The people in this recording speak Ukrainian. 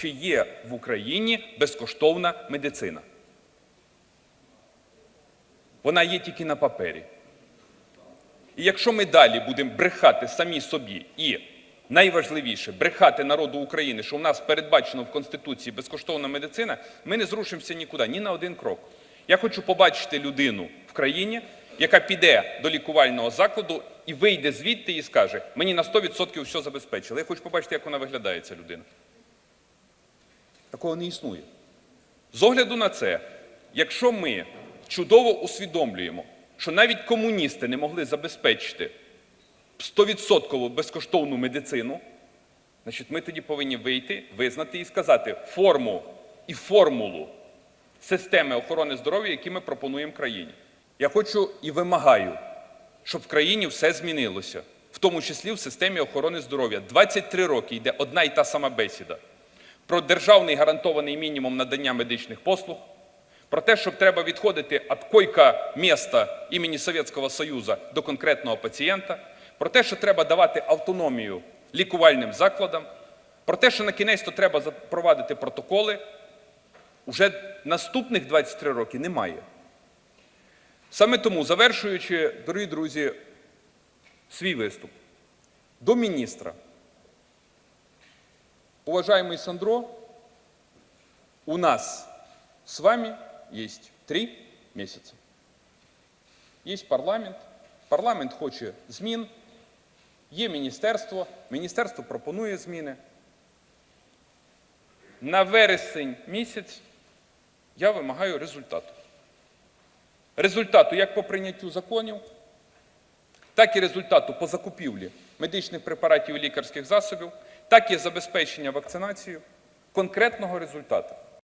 чи є в Україні безкоштовна медицина. Вона є тільки на папері. І якщо ми далі будемо брехати самі собі і найважливіше брехати народу України, що в нас передбачено в Конституції безкоштовна медицина, ми не зрушимося нікуди, ні на один крок. Я хочу побачити людину в країні, яка піде до лікувального закладу і вийде звідти і скаже: мені на 100% все забезпечили. Я хочу побачити, як вона виглядає, ця людина. Такого не існує. З огляду на це, якщо ми чудово усвідомлюємо, що навіть комуністи не могли забезпечити 100% безкоштовну медицину, значить ми тоді повинні вийти, визнати і сказати форму і формулу системи охорони здоров'я, які ми пропонуємо країні. Я хочу і вимагаю, щоб в країні все змінилося, в тому числі в системі охорони здоров'я. 23 роки йде одна і та сама бесіда про державний гарантований мінімум надання медичних послуг, про те, що треба відходити від койка міста імені Совєтського Союзу до конкретного пацієнта, про те, що треба давати автономію лікувальним закладам, про те, що на кінець то треба запровадити протоколи, уже наступних 23 роки немає. Саме тому, завершуючи, дорогі друзі, свій виступ до міністра, Уважаемый Сандро, у нас с вами есть три месяца. Есть парламент, парламент хоче змін, є міністерство, міністерство пропонує зміни. На вересень місяць я вимагаю результату. Результату як по прийняттю законів, так і результату по закупівлі медичних препаратів і лікарських засобів, так і забезпечення вакцинацією конкретного результату.